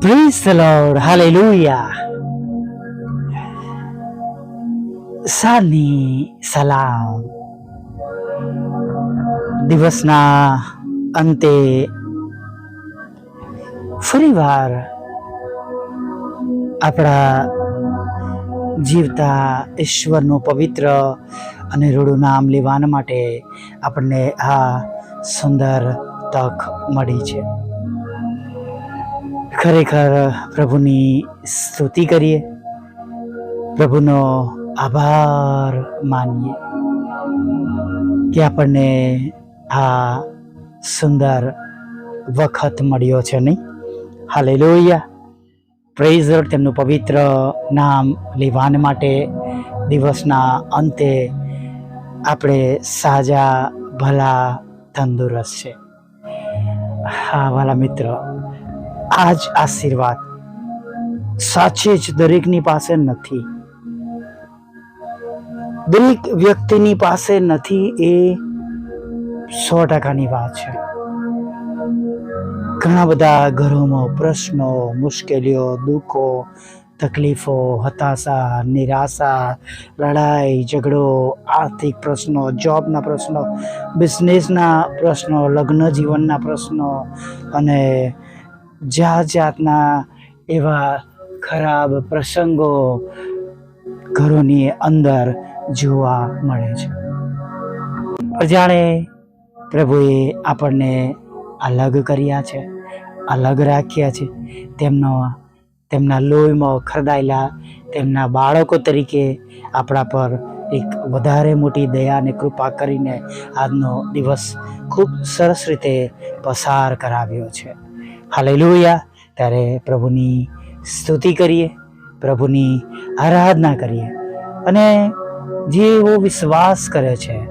Praise the Lord. Hallelujah. સાની સલામ દિવસના અંતે ફરીવાર આપણા જીવતા ઈશ્વરનું પવિત્ર અને રૂડું નામ લેવાના માટે આપણને આ સુંદર તક મળી છે ખરેખર પ્રભુની સ્તુતિ કરીએ. પ્રભુનો આભાર માનીએ કે આપણને આ સુંદર વખત મળ્યો છે નહીં. હાલે લોહિયા પ્રેઝર તેમનું પવિત્ર નામ લેવાન માટે દિવસના અંતે આપણે સાજા, ભલા, તંદુરસ્ત છે. હા, વાલા મિત્ર આ જ આશીર્વાદ. સાચે જ દરેકની પાસે નથી. દરેક વ્યક્તિની પાસે નથી એ સો ટકાની વાત છે. ઘણા બધા ઘરોમાં પ્રશ્નો, મુશ્કેલીઓ, દુઃખો, તકલીફો, હતાશા, નિરાશા, લડાઈ, ઝઘડો, આર્થિક પ્રશ્નો, જોબના પ્રશ્નો, બિઝનેસના પ્રશ્નો, લગ્ન જીવનના પ્રશ્નો અને જાત જાતના એવા ખરાબ પ્રસંગો ઘરોની અંદર જોવા મળે છે. અજાણે જાણે પ્રભુએ આપણને અલગ કર્યા છે, અલગ રાખ્યા છે. તેમનો, તેમના લોહીમાં ખરદાયેલા તેમના બાળકો તરીકે આપણા પર એક વધારે મોટી દયા અને કૃપા કરીને આજનો દિવસ ખૂબ સરસ રીતે પસાર કરાવ્યો છે. હાલેલુયા. ત્યારે પ્રભુની સ્તુતિ કરીએ, પ્રભુની આરાધના કરીએ. અને જેઓ વિશ્વાસ કરે છે,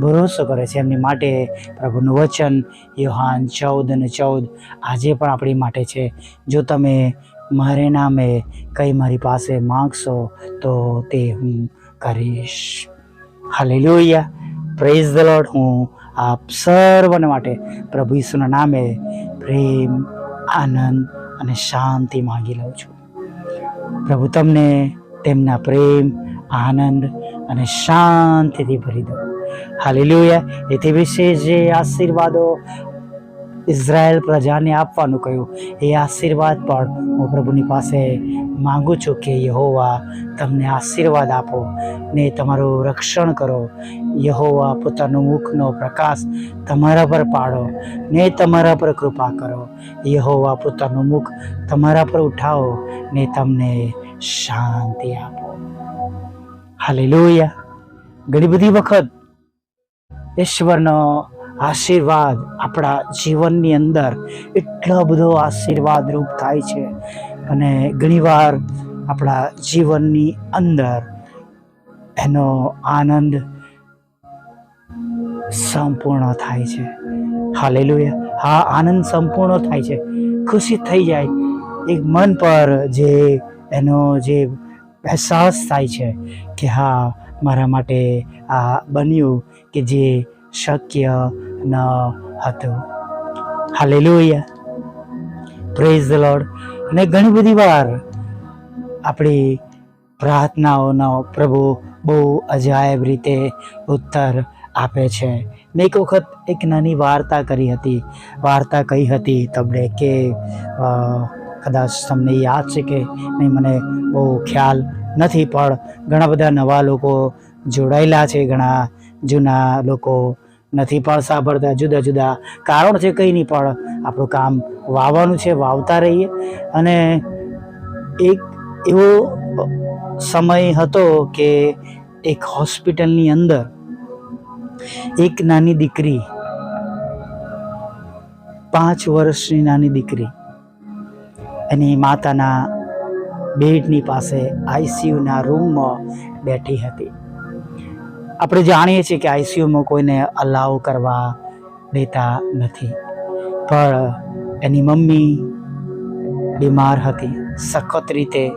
ભરોસો કરે છે, એમની માટે પ્રભુનું વચન યોહાન ચૌદ અને ચૌદ આજે પણ આપણી માટે છે. જો તમે મારે નામે કંઈ મારી પાસે માગશો, તો તે હું કરીશ. હાલેલુયા. પ્રેઝ ધ લોર્ડ હું આપ સર્વને માટે પ્રભુ ઈસુના નામે પ્રેમ, આનંદ અને શાંતિ માંગી લઉં છું. પ્રભુ, તમને તેમના પ્રેમ, આનંદ અને શાંતિથી ભરી દો હાલેલુયા. એથી વિશેષ જે આશીર્વાદો ઇઝરાયલ પ્રજાને આપવાનું કહ્યું, એ આશીર્વાદ પણ હું પ્રભુની પાસે માંગુ છું કે યહોવા તમને આશીર્વાદ આપો ને તમારું રક્ષણ કરો. યહોવા પોતાનું મુખનો પ્રકાશ તમારા પર પાડો ને તમારા પર કૃપા કરો. યહોવા પોતાનું મુખ તમારા પર ઉઠાવો ને તમને શાંતિ આપો. હાલેલુયા. ઘણી બધી વખત ઈશ્વરનો આશીર્વાદ આપણા જીવનની અંદર એટલો બધો આશીર્વાદ રૂપ થાય છે. અને ઘણીવાર આપણા જીવનની અંદર એનો આનંદ સંપૂર્ણ થાય છે. હાલેલુયા. હા, આનંદ સંપૂર્ણ થાય છે. ખુશી થઈ જાય. એક મન પર જે એનો જે અહેસાસ થાય છે કે હા, મારા માટે આ બન્યું કે જે શક્ય ન હતું. હાલેલુયા. પ્રેઝ ધ લોર્ડ અને ઘણી બધી વાર આપણી પ્રાર્થનાઓનો પ્રભુ બહુ અજાયબ રીતે ઉત્તર આપે છે. મેં એક વખત એક નાની વાર્તા કરી હતી. વાર્તા કહી હતી તમને કે કદાચ તમને યાદ છે કે નહીં, મને બહુ ખ્યાલ નથી, પણ ઘણા બધા નવા લોકો જોડાયેલા છે, ઘણા જૂના લોકો નથી પણ સાંભળતા જુદા જુદા કારણ છે કંઈ નહીં, પણ આપણું કામ વાવવાનું છે, વાવતા રહીએ. અને એક એવો સમય હતો કે એક હોસ્પિટલની અંદર એક નાની દીકરી, પાંચ વર્ષની નાની દીકરી એની માતાના બેડની પાસે આઈસીયુના રૂમમાં બેઠી હતી. આપણે જાણીએ છીએ કે આઈસીયુમાં કોઈને અલાવ કરવા દેતા નથી. પણ એની મમ્મી બીમાર હતી. સખત રીતે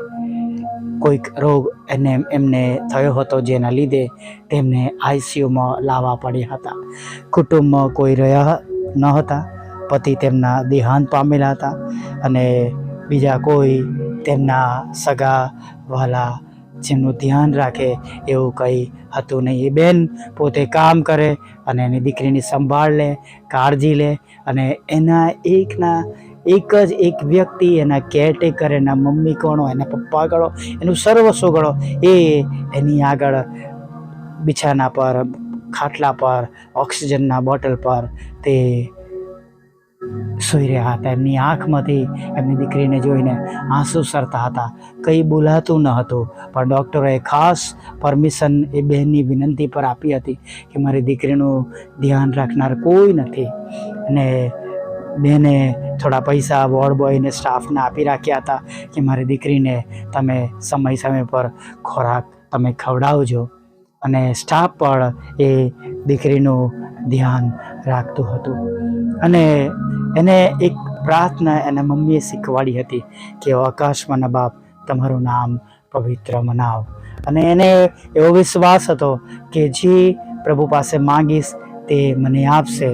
કોઈક રોગ એને, એમને થયો હતો જેના લીધે તેમને આઈસીયુમાં લાવવા પડ્યા હતા. કુટુંબમાં કોઈ રહ્યા ન હતા. પતિ તેમના દેહાંત પામેલા હતા અને બીજા કોઈ તેમના સગા વહાલા જેમનું ધ્યાન રાખે એવું કંઈ હતું નહીં. એ બેન પોતે કામ કરે અને એની દીકરીની સંભાળ લે, કાળજી લે અને એના એકના એક જ એક વ્યક્તિ એના કેરટેકર, એના મમ્મી કોણો એના પપ્પા ગણો એનું સર્વસ્વ ગણો એ એની આગળ બિછાના પર, ખાટલા પર, ઓક્સિજનના બોટલ પર તે સૂઈ રહ્યા હતા. એમની આંખમાંથી એમની દીકરીને જોઈને આંસુ સરતા હતા. કંઈ બોલાતું ન હતું, પણ ડૉક્ટરોએ ખાસ પરમિશન એ બહેનની વિનંતી પર આપી હતી કે મારી દીકરીનું ધ્યાન રાખનાર કોઈ નથી. અને બેને થોડા પૈસા, વોર્ડ બોયને સ્ટાફને આપી રાખ્યા હતા કે મારી દીકરીને તમે સમય સમય પર ખોરાક તમે ખવડાવજો. અને સ્ટાફ પણ એ દીકરીનું ધ્યાન રાખતું હતું. અને એને એક પ્રાર્થના એના મમ્મીએ શીખવાડી હતી કે આકાશમાંના બાપ તમારું નામ પવિત્ર મનાવ. અને એને એવો વિશ્વાસ હતો કે જે પ્રભુ પાસે માંગીશ, તે મને આપશે.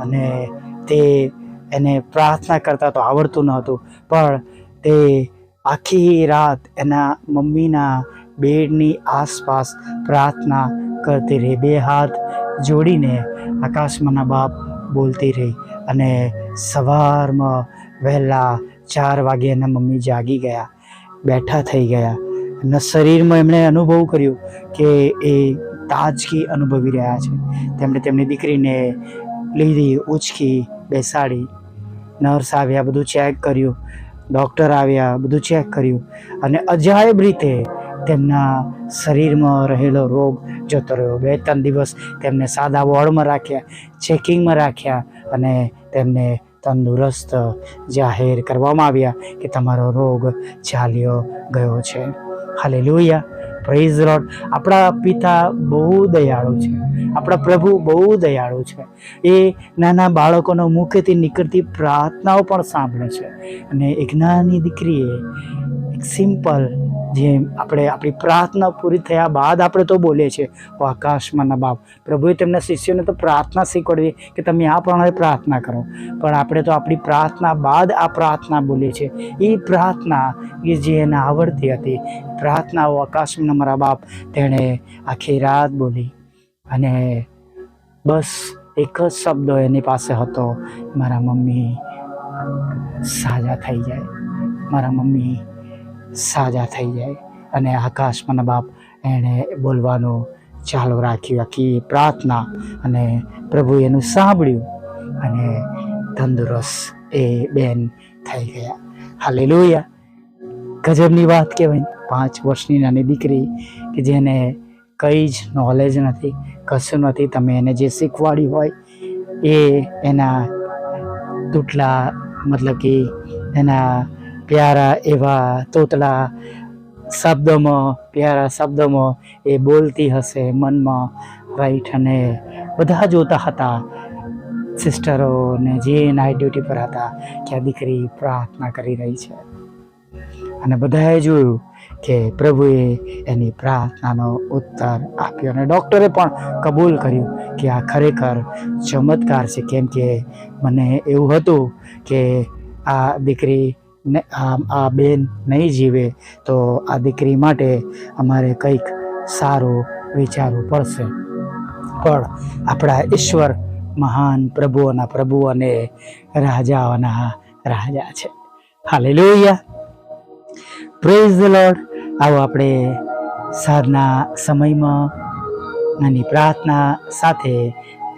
અને તે એને પ્રાર્થના કરતા તો આવડતું ન હતું, પણ તે આખી રાત એના મમ્મીના બેડની આસપાસ પ્રાર્થના કરતી રહી. બે હાથ જોડીને આકાશમાંના બાપ બોલતી રહી અને સવારમાં વહેલા ચાર વાગે એના મમ્મી જાગી ગયા, બેઠા થઈ ગયા એમના શરીરમાં એમણે અનુભવ કર્યું કે એ તાજગી અનુભવી રહ્યા છે. તેમણે તેમની દીકરીને લીધી, ઉચકી બેસાડી. નર્સ આવ્યા, બધું ચેક કર્યું. ડૉક્ટર આવ્યા, બધું ચેક કર્યું અને અજાયબ રીતે તેમના શરીરમાં રહેલો રોગ જતો રહ્યો. બે ત્રણ દિવસ તેમને સાદા વોર્ડમાં રાખ્યા, ચેકિંગમાં રાખ્યા અને તેમને તંદુરસ્ત જાહેર કરવામાં આવ્યા કે તમારો રોગ ચાલ્યો ગયો છે. હાલે લોહિયા પ્રેઝ રોડ આપણા પિતા બહુ દયાળુ છે. આપણા પ્રભુ બહુ દયાળુ છે. એ નાના બાળકોનો મુખેથી નીકળતી પ્રાર્થનાઓ પણ સાંભળે છે. અને એક નાની દીકરીએ સિમ્પલ જેમ આપણે આપણી પ્રાર્થના પૂરી થયા બાદ આપણે તો બોલીએ છીએ, ઓ આકાશમાંના બાપ પ્રભુએ તેમના શિષ્યોને તો પ્રાર્થના શીખવાડી કે તમે આ પ્રમાણે પ્રાર્થના કરો. પણ આપણે તો આપણી પ્રાર્થના બાદ આ પ્રાર્થના બોલીએ છીએ. એ પ્રાર્થના કે જે એને આવડતી હતી. પ્રાર્થનાઓ આકાશમાં મારા બાપ. તેણે આખી રાત બોલી. અને બસ એક જ શબ્દ એની પાસે હતો, મારા મમ્મી સાજા થઈ જાય. મારા મમ્મી સાજા થઈ જાય અને આકાશમાંના બાપ એણે બોલવાનું ચાલુ રાખ્યું, આખી પ્રાર્થના. અને પ્રભુ એનું સાંભળ્યું અને તંદુરસ્ત એ બેન થઈ ગયા. હાલે લોહિયા ગજબની વાત કહેવાય. પાંચ વર્ષની નાની દીકરી કે જેને કંઈ જ નોલેજ નથી, કશું નથી, તમે એને જે શીખવાડ્યું હોય એ એના, તૂટલા, મતલબ કે એના પ્યારા એવા તોતલા શબ્દોમાં, પ્યારા શબ્દોમાં એ બોલતી હશે મનમાં રાઈટ અને બધા જોતા હતા. સિસ્ટરો ને જે નાઇટ ડ્યુટી પર હતા, કે આ દીકરી પ્રાર્થના કરી રહી છે. અને બધાએ જોયું કે પ્રભુએ એની પ્રાર્થનાનો ઉત્તર આપ્યો અને ડૉક્ટરે પણ કબૂલ કર્યું કે આ ખરેખર ચમત્કાર છે. કેમ કે મને એવું હતું કે આ દીકરી ને આ બેન નહીં જીવે તો આ દીકરી માટે અમારે કંઈક સારું વિચારવું પડશે. પણ આપણા ઈશ્વર મહાન પ્રભુઓના પ્રભુ અને રાજાઓના રાજા છે. હાલે લોહિયા પ્રેઝ ધ લોર્ડ આવો આપણે સાધના સમયમાં નાની પ્રાર્થના સાથે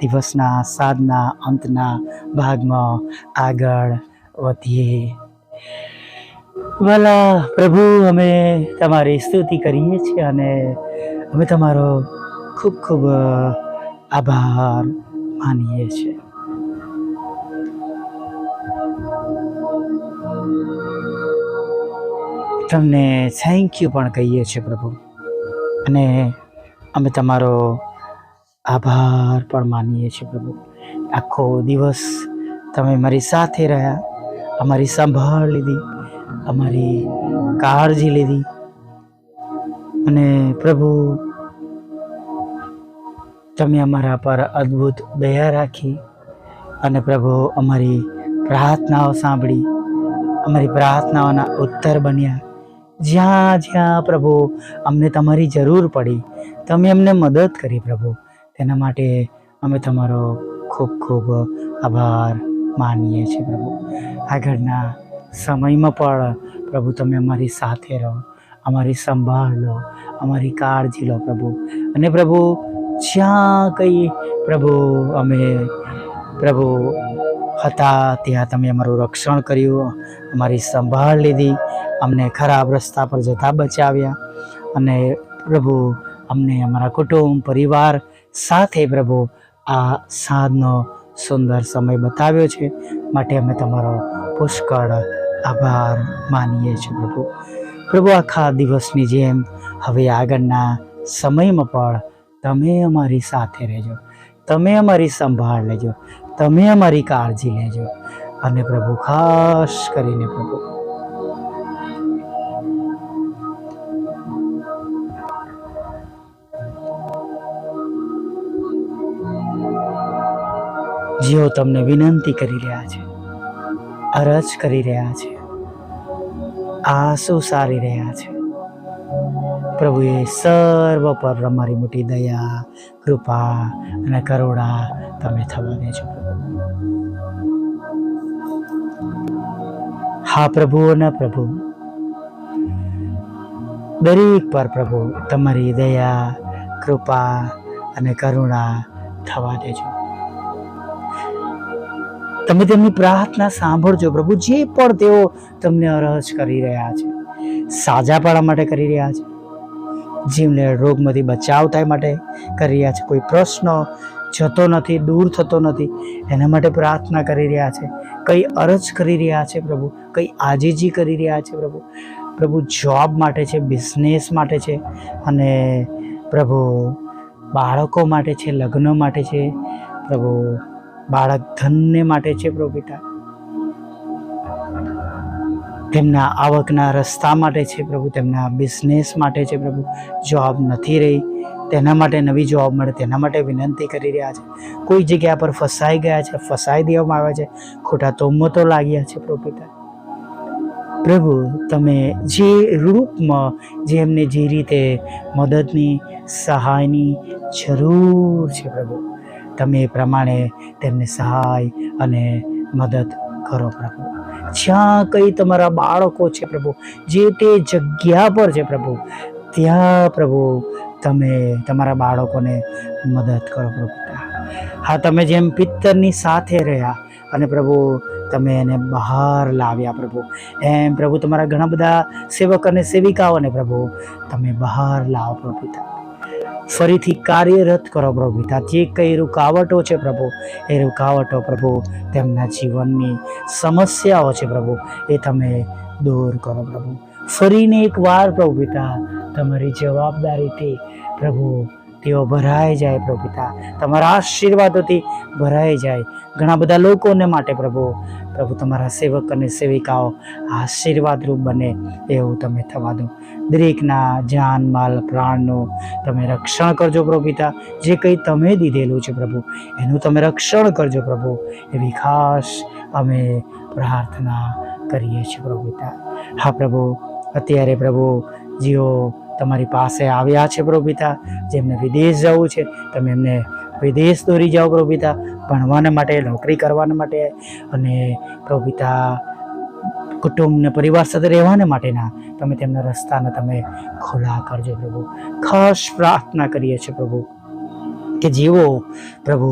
દિવસના સાધના અંતના ભાગમાં આગળ વધીએ. વાલા પ્રભુ, અમે તમારી સ્તુતિ કરીએ છીએ અને અમે તમારો ખૂબ ખૂબ આભાર માનીએ છીએ. તમને થેન્ક યુ પણ કહીએ છીએ પ્રભુ. અને અમે તમારો આભાર પણ માનીએ છીએ પ્રભુ. આખો દિવસ તમે મારી સાથે રહ્યા. અમારી સંભાળ લીધી, અમારી કાળજી લીધી. અને પ્રભુ, તમે અમારા પર અદ્ભુત દયા રાખી અને પ્રભુ અમારી પ્રાર્થનાઓ સાંભળી, અમારી પ્રાર્થનાઓના ઉત્તર બન્યા. જ્યાં જ્યાં પ્રભુ અમને તમારી જરૂર પડી, તમે અમને મદદ કરી પ્રભુ. તેના માટે અમે તમારો ખૂબ ખૂબ આભાર. માનીએ છીએ પ્રભુ. આગળના સમયમાં પણ પ્રભુ તમે અમારી સાથે રહો, અમારી સંભાળ લો, અમારી કાળજી લો પ્રભુ. અને પ્રભુ, જ્યાં કંઈ પ્રભુ અમે, પ્રભુ હતા ત્યાં તમે અમારું રક્ષણ કર્યું, અમારી સંભાળ લીધી, અમને ખરાબ રસ્તા પર જતા બચાવ્યા. અને પ્રભુ, અમને અમારા કુટુંબ, પરિવાર સાથે પ્રભુ આ સાંજનો સુંદર સમય બતાવ્યો છે. માટે અમે તમારો પુષ્કળ આભાર માનીએ છીએ પ્રભુ. પ્રભુ, આખા દિવસની જેમ હવે આગળના સમયમાં પણ તમે અમારી સાથે રહેજો. તમે અમારી સંભાળ લેજો. તમે અમારી કાળજી લેજો. અને પ્રભુ, ખાસ કરીને પ્રભુ જેઓ તમને વિનંતી કરી રહ્યા છે, અરજ કરી રહ્યા છે, આંસુ સારી રહ્યા છે. પ્રભુએ સર્વ પર અમારી મોટી દયા, કૃપા અને કરુણા તમે થવા દેજો હા, પ્રભુ અને પ્રભુ. દરેક પર પ્રભુ તમારી દયા, કૃપા અને કરુણા થવા દેજો તમે તેમની પ્રાર્થના સાંભળજો પ્રભુ, જે પણ તેઓ તમને અરજ કરી રહ્યા છે, સાજા પાડવા માટે કરી રહ્યા છે, જીવને રોગમાંથી બચાવ થાય માટે કરી રહ્યા છે, કોઈ પ્રશ્ન જતો નથી, દૂર થતો નથી, એના માટે પ્રાર્થના કરી રહ્યા છે, કઈ અરજ કરી રહ્યા છે પ્રભુ, કઈ આજીજી કરી રહ્યા છે પ્રભુ પ્રભુ જોબ માટે છે, બિઝનેસ માટે છે, અને પ્રભુ બાળકો માટે છે, લગ્ન માટે છે, પ્રભુ બાળક ધનને માટે છે પ્રભુ પિતા તેમના આવકના રસ્તા માટે છે પ્રભુ, તેમના બિઝનેસ માટે છે પ્રભુ. જોબ નથી રહી, તેના માટે નવી જોબ મળે, તેના માટે વિનંતી કરી રહ્યા છે. કોઈ જગ્યા પર ફસાઈ ગયા છે, ફસાઈ દેવામાં આવ્યા છે, ખોટા તોમતો લાગ્યા છે પ્રભુ પિતા પ્રભુ, તમે જે રૂપમાં, જે એમને જે રીતે મદદની, સહાયની જરૂર છે પ્રભુ. તમે એ પ્રમાણે તેમને સહાય અને મદદ કરો પ્રભુ. જ્યાં કંઈ તમારા બાળકો છે પ્રભુ, જે તે જગ્યા પર છે પ્રભુ, ત્યાં પ્રભુ તમે તમારા બાળકોને મદદ કરો પ્રભુ. હા, તમે જેમ પિત્તરની સાથે રહ્યા અને પ્રભુ તમે એને બહાર લાવ્યા પ્રભુ. એમ પ્રભુ તમારા ઘણા બધા સેવક અને સેવિકાઓને પ્રભુ તમે બહાર લાવો પ્રભુ પિતા. ફરીથી કાર્યરત કરો પ્રભુ પિતા. જે કઈ રૂકાવટો છે પ્રભુ, એ રૂકાવટો પ્રભુ તેમના જીવનની સમસ્યાઓ છે પ્રભુ, એ તમે દૂર કરો પ્રભુ. ફરીને એકવાર પ્રભુ પિતા, તમારી જવાબદારીથી પ્રભુ તેઓ ભરાઈ જાય પ્રભુ તમારા આશીર્વાદોથી ભરાઈ જાય. ઘણા બધા લોકોને માટે પ્રભુ પ્રભુ તમારા સેવક અને સેવિકાઓ આશીર્વાદરૂપ બને એવું તમે થવા દો. દરેકના જાન, માલ, પ્રાણનું તમે રક્ષણ કરજો પ્રભુ જે કંઈ તમે દીધેલું છે પ્રભુ, એનું તમે રક્ષણ કરજો પ્રભુ. એવી ખાસ અમે પ્રાર્થના કરીએ છીએ પ્રભુ હા પ્રભુ, અત્યારે પ્રભુ જેઓ તમારી પાસે આવ્યા છે પ્રભુ પિતા જેમને વિદેશ જવું છે, તમે એમને વિદેશ દોરી જાઓ પ્રભુ પિતા ભણવાના માટે, નોકરી કરવાના માટે અને પ્રભુ પિતા કુટુંબ પરિવાર સાથે રહેવાને માટેના તમે તેમના રસ્તાને તમે ખુલ્લા કરજો પ્રભુ. ખાસ પ્રાર્થના કરીએ છીએ પ્રભુ કે જેઓ પ્રભુ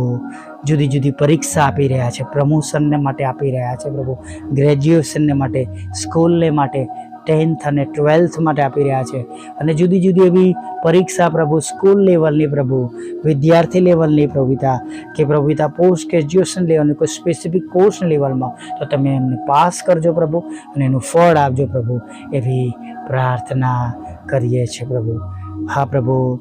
જુદી જુદી પરીક્ષા આપી રહ્યા છે, પ્રમોશનને માટે આપી રહ્યા છે પ્રભુ, ગ્રેજ્યુએશનને માટે, સ્કૂલને માટે ટેન્થ અને ટ્વેલ્થ માટે આપી રહ્યા છે. અને જુદી જુદી એવી પરીક્ષા પ્રભુ, સ્કૂલ લેવલની પ્રભુ, વિદ્યાર્થી લેવલની પ્રભુતા કે પ્રભુતા પોસ્ટ ગ્રેજ્યુએશન લેવલની કોઈ સ્પેસિફિક કોર્સ લેવલમાં, તો તમે એમને પાસ કરજો પ્રભુ અને એનું ફળ આપજો પ્રભુ એવી પ્રાર્થના કરીએ છીએ પ્રભુ. હા પ્રભુ.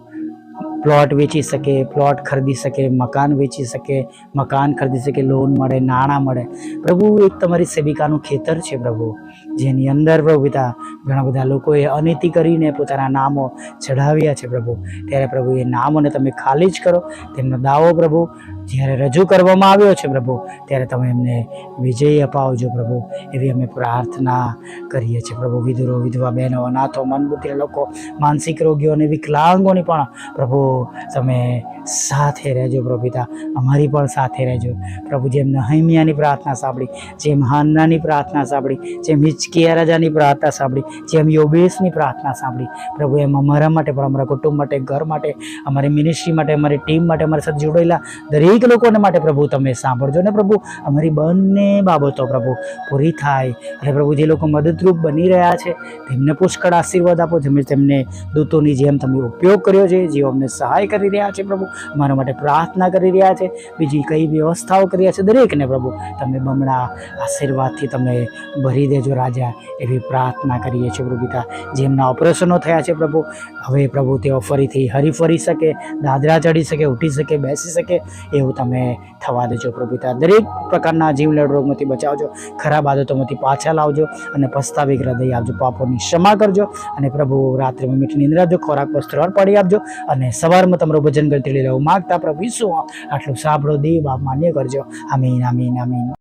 પ્લોટ વેચી શકે, પ્લોટ ખરીદી શકે, મકાન વેચી શકે, મકાન ખરીદી શકે લોન મળે, નાણાં મળે. પ્રભુ એક તમારી સેવિકાનું ખેતર છે પ્રભુ, જેની અંદર પ્રભુ પિતા ઘણા બધા લોકોએ અનીતિ કરીને પોતાના નામો ચઢાવ્યા છે પ્રભુ. ત્યારે પ્રભુ એ નામોને તમે ખાલી જ કરો, તેમનો દાવો પ્રભુ જ્યારે રજૂ કરવામાં આવ્યો છે પ્રભુ, ત્યારે તમે એમને વિજય અપાવજો પ્રભુ. એવી અમે પ્રાર્થના કરીએ છીએ પ્રભુ. વિધુરો, વિધવા, બહેનો, અનાથો, મનબુદ્ધિ લોકો, માનસિક રોગીઓ અને વિકલાંગોની પણ પ્રભુ, તમે સાથે રહેજો પ્રભુતા અમારી પણ સાથે રહેજો. પ્રભુ, જેમ નહમિયાની પ્રાર્થના સાંભળી, જેમ હાન્નાની પ્રાર્થના સાંભળી, જેમ હિચકિયા રાજાની પ્રાર્થના સાંભળી, જેમ યોબેશની પ્રાર્થના સાંભળી, પ્રભુ, એમ અમારા માટે પણ, અમારા કુટુંબ માટે, ઘર માટે, અમારી મિનિસ્ટ્રી માટે, અમારી ટીમ માટે, અમારી સાથે જોડાયેલા દરેક લોકોને માટે પ્રભુ, તમે સાંભળજો ને પ્રભુ. અમારી બંને બાબતો પ્રભુ પૂરી થાય. અને પ્રભુ જે લોકો મદદરૂપ બની રહ્યા છે, તેમને પુષ્કળ આશીર્વાદ આપો. જેમ તેમને દૂતોની જેમ તમે ઉપયોગ કર્યો છે, જેઓ અમને સહાય કરી રહ્યા છે પ્રભુ અમારા માટે પ્રાર્થના કરી રહ્યા છે. બીજી કઈ વ્યવસ્થાઓ કરી રહ્યા છે દરેકને પ્રભુ, તમે બમણા આશીર્વાદથી તમે ભરી દેજો રાજા, એવી પ્રાર્થના કરીએ છીએ પ્રભુ પિતા. જેમના ઓપરેશનો થયા છે પ્રભુ, હવે પ્રભુ તેઓ ફરીથી હરી ફરી શકે, દાદરા ચડી શકે, ઉઠી શકે, બેસી શકે એવું તમે થવા દેજો પ્રભુ દરેક પ્રકારના જીવલેણ રોગમાંથી બચાવજો, ખરાબ આદતોમાંથી પાછા લાવજો અને પસ્તાવી હૃદય આપજો, પાપોની ક્ષમા કરજો અને પ્રભુ રાત્રે મીઠી નિંદ્રા આપજો ખોરાક વસ્ત્ર પાડી આપજો અને સવારમાં તમારું ભજન કરતી લેવું માગતા પ્રભુ શું આટલું સાંભળો, દેવ આપ માન્ય કરજો. આમીન આમીન આમીન.